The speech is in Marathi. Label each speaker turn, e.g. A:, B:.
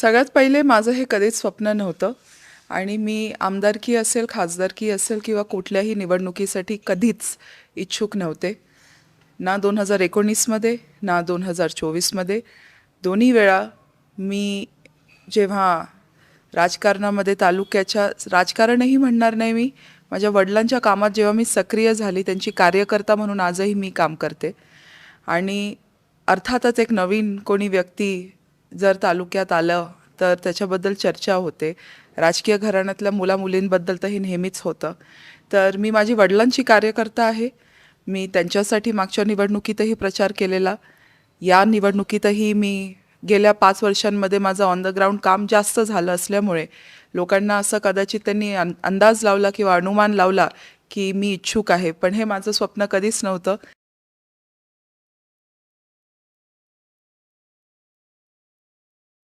A: सगळ्यात पहिले माझं हे कधीच स्वप्न नव्हतं. आणि मी आमदारकी असेल खासदारकी असेल किंवा कुठल्याही निवडणुकीसाठी कधीच इच्छुक नव्हते. ना दोन हजार एकोणीसमध्ये ना दोन हजार चोवीसमध्ये. दोन्ही वेळा मी जेव्हा राजकारणामध्ये तालुक्याच्या राजकारणही म्हणणार नाही मी माझ्या वडिलांच्या कामात जेव्हा मी सक्रिय झाली त्यांची कार्यकर्ता म्हणून आजही मी काम करते. आणि अर्थातच एक नवीन कोणी व्यक्ती जर तालुक्यात आलं तर त्याच्याबद्दल चर्चा होते. राजकीय घराण्यातल्या मुलामुलींबद्दल तर हे नेहमीच होतं. तर मी माझी वडिलांची कार्यकर्ता आहे. मी त्यांच्यासाठी मागच्या निवडणुकीतही प्रचार केलेला. या निवडणुकीतही मी गेल्या पाच वर्षांमध्ये माझं ऑन द ग्राउंड काम जास्त झालं असल्यामुळे लोकांना असं कदाचित त्यांनी अंदाज लावला किंवा अनुमान लावला की मी इच्छुक आहे. पण हे माझं स्वप्न कधीच नव्हतं.